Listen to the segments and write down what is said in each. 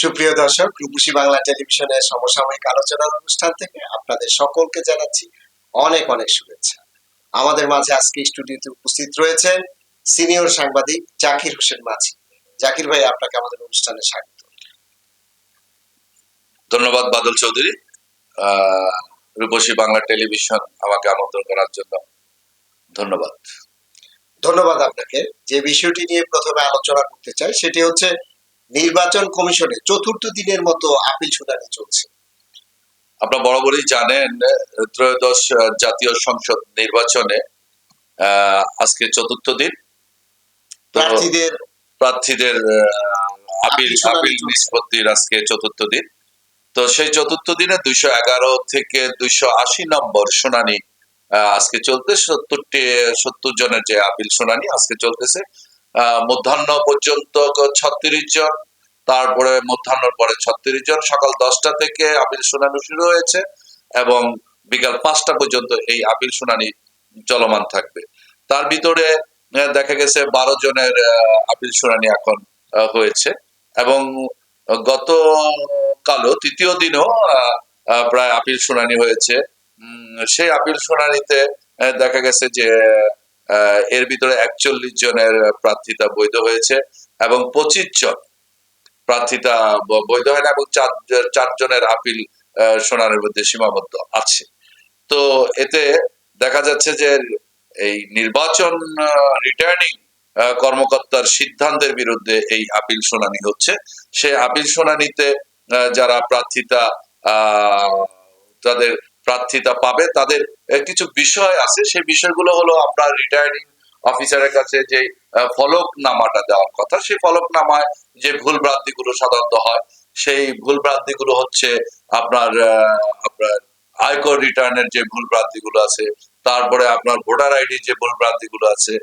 সুপ্রিয় দর্শক রূপসী বাংলা টেলিভিশনের সমসাময়িক আলোচনার অনুষ্ঠান থেকে আপনাদের সকলকে জানাচ্ছি অনেক অনেক শুভেচ্ছা। আমাদের মাঝে আজকে স্টুডিওতে উপস্থিত রয়েছেন সিনিয়র সাংবাদিক জাকির হোসেন মাঝি। জাকির ভাই আপনাকে আমাদের অনুষ্ঠানে স্বাগত। ধন্যবাদ বাদল চৌধুরী। আহ, রূপসী বাংলা টেলিভিশন আমাকে আমন্ত্রণ করার জন্য ধন্যবাদ। ধন্যবাদ আপনাকে। যে বিষয়টি নিয়ে প্রথমে আলোচনা করতে চাই সেটি হচ্ছে নির্বাচন কমিশনে চতুর্থ দিনের মতো আপিল শুনানি চলছে। আপনারা বরাবরই জানেন ত্রয়োদশ জাতীয় সংসদ নির্বাচনে আজকে চতুর্থ দিন। তো প্রার্থীদের প্রার্থীদের আপিল আপিল। নিষ্পত্তির আজকে চতুর্থ দিন। তো সেই চতুর্থ দিনে দুইশো এগারো থেকে দুইশো আশি নম্বর শুনানি আজকে চলতে। সত্তরটি সত্তর জনের যে আপিল শুনানি আজকে চলতেছে। আহ, মধ্যাহ্ন পর্যন্ত ছত্রিশ জন তারপরে মধ্যাহ্নর পরে ছত্রিশ জন, সকাল দশটা থেকে আপিল শুনানি শুরু হয়েছে এবং বিকাল পাঁচটা পর্যন্ত এই আপিল শুনানি চলমান থাকবে। তার ভিতরে দেখা গেছে বারো জনের আপিল শুনানি এখন হয়েছে এবং গত কালও তৃতীয় দিনও প্রায় আপিল শুনানি হয়েছে। সেই আপিল শুনানিতে দেখা গেছে যে এর ভিতরে একচল্লিশ জনের প্রার্থিতা বৈধ হয়েছে এবং পঁচিশ জন প্রার্থিতা বৈধ হয় না এবং চার চারজনের আপিল শুনানির মধ্যে সীমাবদ্ধ আছে। তো এতে দেখা যাচ্ছে যে এই নির্বাচন রিটার্নিং কর্মকর্তার সিদ্ধান্তের বিরুদ্ধে এই আপিল শুনানি হচ্ছে। সে আপিল শুনানিতে যারা প্রার্থিতা তাদের প্রার্থিতা পাবে, তাদের কিছু বিষয় আছে। সেই বিষয়গুলো হলো আপনার রিটার্নিং অফিসারের কাছে যে আহ, ফলকনামাটা দেওয়ার কথা সেই ফলকনামায় যে ভুল ভ্রান্তিগুলো সাধারণত হয় সেই ভুল ভ্রান্তিগুলো হচ্ছে আপনার আপনার আয়কর রিটার্নের যে ভুল ভ্রান্তিগুলো আছে তারপরে আপনার ভোটার আইডি যে ভুল ভ্রান্তিগুলো আছে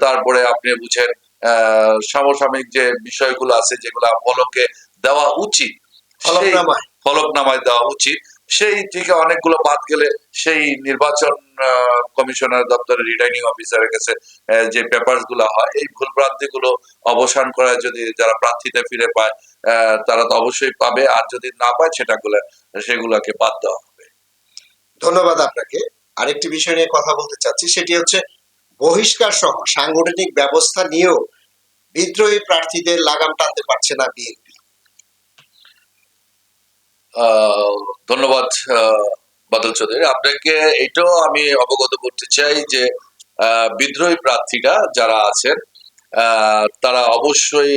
তারপরে আপনি বুঝেন আহ, সমসাময়িক যে বিষয়গুলো আছে যেগুলো ফলকে দেওয়া উচিত ফলকনামায়। ফলকনামায় দেওয়া উচিত সেই থেকে অনেকগুলো বাদ গেলে সেই নির্বাচন কমিশনার দপ্তরের রিটার্নিং অফিসারের কাছে যে পেপারগুলো হয় এই ভুল ভ্রান্তি গুলো অবসান করায় যদি যারা প্রার্থীতে ফিরে পায় তারা তো অবশ্যই পাবে। আর যদি না পায় সেটাগুলো সেগুলোকে বাদ দেওয়া হবে। ধন্যবাদ আপনাকে। আরেকটি বিষয় নিয়ে কথা বলতে চাচ্ছি সেটি হচ্ছে বহিষ্কার সহ সাংগঠনিক ব্যবস্থা নিয়েও বিদ্রোহী প্রার্থীদের লাগাম টানতে পারছে না আহ, ধন্যবাদ বাদল চৌধুরী। আপনাকে এটাও আমি অবগত করতে চাই যে বিদ্রোহী প্রার্থীরা যারা আছেন তারা অবশ্যই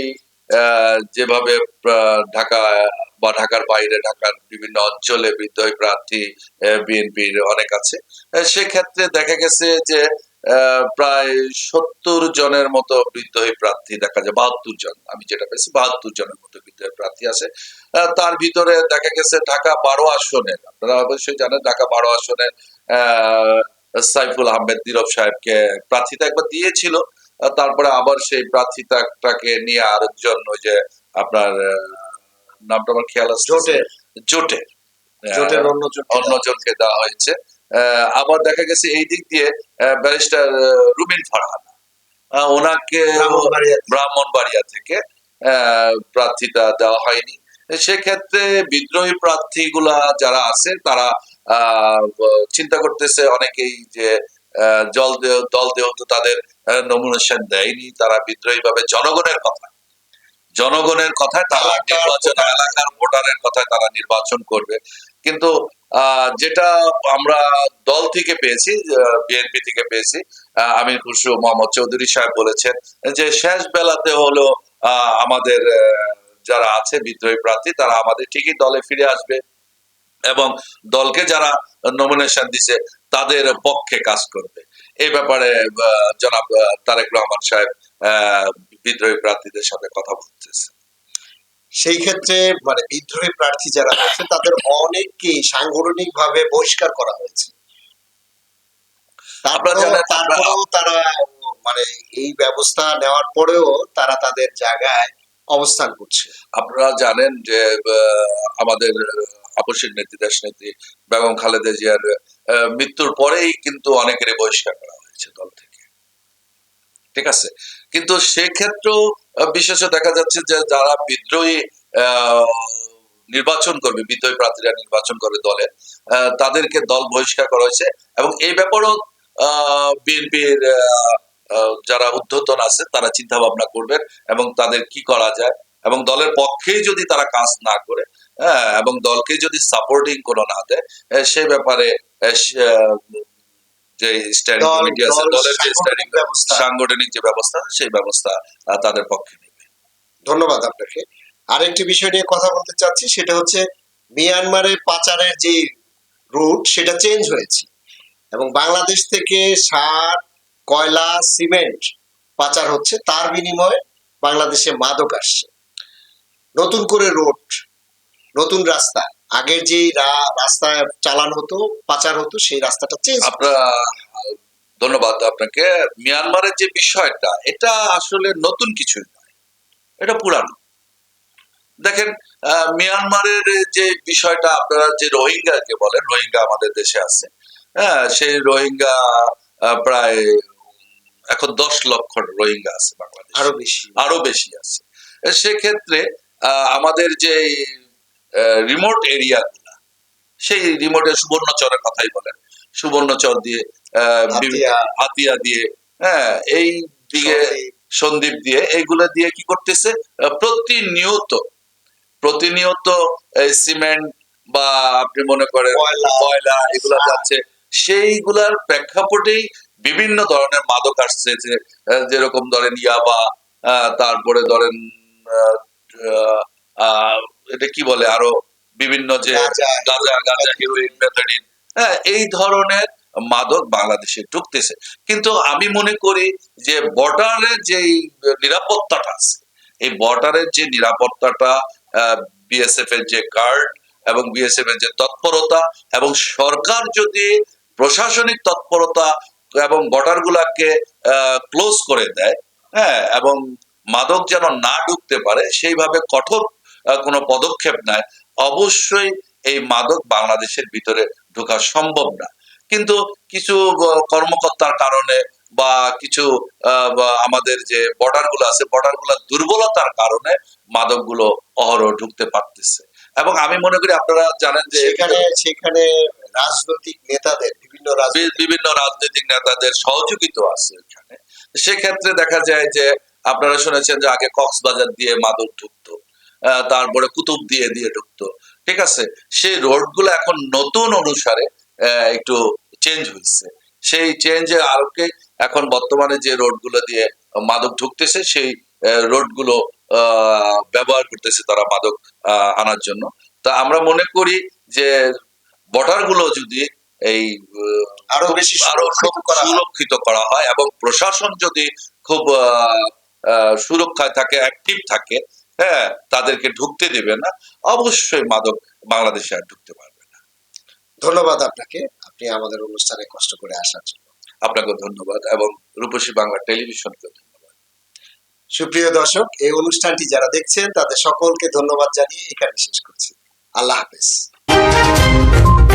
যেভাবে ঢাকা বা ঢাকার বাইরে, ঢাকার বিভিন্ন অঞ্চলে বিদ্রোহী প্রার্থী বিএনপির অনেক আছে সেক্ষেত্রে দেখা গেছে যে প্রায় সত্তর জনের মতো বিদ্রোহী প্রার্থী দেখা যায় বাহাত্তর জন আমি যেটা পেয়েছি বাহাত্তর জনের মতো বিদ্রোহী প্রার্থী আছে। তার ভিতরে দেখা গেছে ঢাকা বারো আসনের আপনারা অবশ্যই জানেন ঢাকা বারো আসনের সাইফুল আহমেদ নীরব সাহেবকে প্রার্থিতা একবার দিয়েছিল তারপরে আবার সেই প্রার্থিতাটাকে নিয়ে আরেকজন ওই যে আপনার নামটা আমার খেয়াল আছে জোটে। জোটের অন্য জোট অন্যজনকে দেওয়া হয়েছে। আবার দেখা গেছে এই দিক দিয়ে ব্যারিস্টার রুবিন ফারহান। ওনাকে ব্রাহ্মণবাড়িয়া ব্রাহ্মণবাড়িয়া থেকে আহ, প্রার্থিতা দেওয়া হয়নি। সেক্ষেত্রে বিদ্রোহী প্রার্থীগুলা যারা আছে তারা চিন্তা করতেছে অনেকেই যে আহ, জল দল যেহেতু তাদের নমিনেশন দেয়নি তারা বিদ্রোহী ভাবে জনগণের কথা জনগণের কথায় তারা নির্বাচন এলাকার ভোটারের কথায় তারা নির্বাচন করবে। কিন্তু যেটা আমরা দল থেকে পেয়েছি বিএনপি থেকে পেয়েছি আমির খুশরু মোহাম্মদ চৌধুরী সাহেব বলেছেন যে শেষ বেলাতে হলো আমাদের যারা আছে বিদ্রোহী প্রার্থী, তারা আমাদের ঠিকই দলে ফিরে আসবে এবং দলকে যারা নমিনেশন দিছে, তাদের পক্ষে কাজ করবে। এই ব্যাপারে জনাব তারেক রহমান সাহেব বিদ্রোহী প্রার্থীদের সাথে কথা বলতেছে। সেই ক্ষেত্রে মানে বিদ্রোহী প্রার্থী যারা আছে তাদের অনেককেই সাংগঠনিক ভাবে বহিষ্কার করা হয়েছে। আপনারা জানেন, তারপরেও তারা মানে এই ব্যবস্থা নেওয়ার পরেও তারা তাদের জায়গায় অবস্থান করছে। আপনারা জানেন যে আমাদের আপসের নেত্রী দেশ নেত্রী বেগম খালেদা জিয়ার মৃত্যুর পরেই কিন্তু অনেকের বহিষ্কার করা হয়েছে দল থেকে। ঠিক আছে? কিন্তু সেক্ষেত্রেও আহ, বিশেষত দেখা যাচ্ছে যে যারা বিদ্রোহী নির্বাচন করবে বিদ্রোহী প্রার্থীরা নির্বাচন করে দলে তাদেরকে দল বহিষ্কার করা হয়েছে এবং এই ব্যাপারেও বিএনপির যারা উদ্ধতন আছে তারা চিন্তা ভাবনা করবেন এবং তাদের কি করা যায় এবং দলের পক্ষেই যদি তারা কাজ না করে হ্যাঁ, এবং দলকে যদি সাপোর্টিং কোনো না দেয় সে ব্যাপারে যে স্ট্যান্ডিং কমিটি আছে দলের যে স্ট্যান্ডিং সাংগঠনিক যে ব্যবস্থা সেই ব্যবস্থা তাদের পক্ষে নেবে। ধন্যবাদ আপনাকে। আরেকটি বিষয় নিয়ে কথা বলতে চাচ্ছি সেটা হচ্ছে মিয়ানমারে পাচারের যে রুট সেটা চেঞ্জ হয়েছে। এবং বাংলাদেশ থেকে সার কয়লা সিমেন্ট পাচার হচ্ছে তার বিনিময়ে বাংলাদেশে মাদক আসছে। নতুন করে রোড নতুন রাস্তা। আগের যে রা- রাস্তায় চালান হতো পাচার হতো সেই রাস্তাটা চেঞ্জ আপনার ধন্যবাদ আপনাকে। মিয়ানমারের যে বিষয়টা এটা আসলে নতুন কিছুই নয়। এটা পুরানো। দেখেন মিয়ানমারের যে বিষয়টা আপনারা যে রোহিঙ্গাকে বলেন রোহিঙ্গা আমাদের দেশে আছে। হ্যাঁ সেই রোহিঙ্গা প্রায় এখন দশ লক্ষ রোহিঙ্গা আছে বাংলাদেশে। আরও বেশি। আরও বেশি আছে। সেক্ষেত্রে আহ, আমাদের যে রিমোট এরিয়া গুলা সেই রিমোটে সুবর্ণচরের কথাই বলেন। সুবর্ণচর দিয়ে হাতিয়া, দিয়ে হ্যাঁ এই দিকে সন্দীপ। দিয়ে এইগুলা দিয়ে কি করতেছে? প্রতিনিয়ত প্রতিনিয়ত এই সিমেন্ট বা আপনি মনে করেন কয়লা, এগুলা যাচ্ছে সেইগুলার প্রেক্ষাপটেই বিভিন্ন ধরনের মাদক আসছে। যে যেরকম ধরেন ইয়াবা আহ, তারপরে ধরেন আহ, আহ, আহ, এটা কি বলে আরও বিভিন্ন যে গাঁজা, গাঁজা হিরোইন মেথাডিন হ্যাঁ এই ধরনের মাদক বাংলাদেশে ঢুকতেছে। কিন্তু আমি মনে করি যে বর্ডারের যে নিরাপত্তাটা আছে এই বর্ডারের যে নিরাপত্তাটা বিএসএফ এর যে গার্ড এবং বিএসএফ এর যে তৎপরতা এবং সরকার যদি প্রশাসনিক তৎপরতা এবং বর্ডার গুলাকে ক্লোজ করে দেয় হ্যাঁ এবং মাদক যেন না ঢুকতে পারে সেইভাবে কঠোর কোনো পদক্ষেপ নেয় অবশ্যই এই মাদক বাংলাদেশের ভিতরে ঢোকা সম্ভব না। কিন্তু কিছু কর্মকর্তার কারণে বা কিছু আমাদের যে বর্ডারগুলো আছে বর্ডারগুলোর দুর্বলতার কারণে মাদকগুলো অহরহ ঢুকতে পারতেছে। এবং আমি মনে করি আপনারা জানেন যে সেখানে সেখানে রাজনৈতিক নেতাদের বিভিন্ন রাজনৈতিক বিভিন্ন রাজনৈতিক নেতাদের সহযোগিতা আছে এখানে। সেক্ষেত্রে দেখা যায় যে আপনারা শুনেছেন যে আগে কক্সবাজার দিয়ে মাদক ঢুকতো। তারপরে কুতুব দিয়ে দিয়ে ঢুকতো। ঠিক আছে? সেই রোডগুলো এখন নতুন অনুসারে একটু চেঞ্জ হয়েছে। সেই চেঞ্জে আরকে এখন বর্তমানে যে রোডগুলো দিয়ে মাদক ঢুকতেছে সেই রোড রোডগুলো ব্যবহার করতেছে তারা মাদক আহ, আনার জন্য। তা আমরা মনে করি যে বর্ডারগুলো যদি এই আরও বেশি আরও সুরক্ষিত করা হয়। করা হয় এবং প্রশাসন যদি খুব আহ, আহ, সুরক্ষায় থাকে অ্যাক্টিভ থাকে হ্যাঁ তাদেরকে ঢুকতে দেবে না। অবশ্যই মাদক বাংলাদেশে আর ঢুকতে পারবে না। ধন্যবাদ আপনাকে। আপনি আমাদের অনুষ্ঠানে কষ্ট করে আসার জন্য। আপনাকে ধন্যবাদ এবং রূপসী বাংলা টেলিভিশনকে ধন্যবাদ। সুপ্রিয় দর্শক এই অনুষ্ঠানটি যারা দেখছেন তাদের সকলকে ধন্যবাদ জানিয়ে এখানে শেষ করছি। আল্লাহ হাফেজ।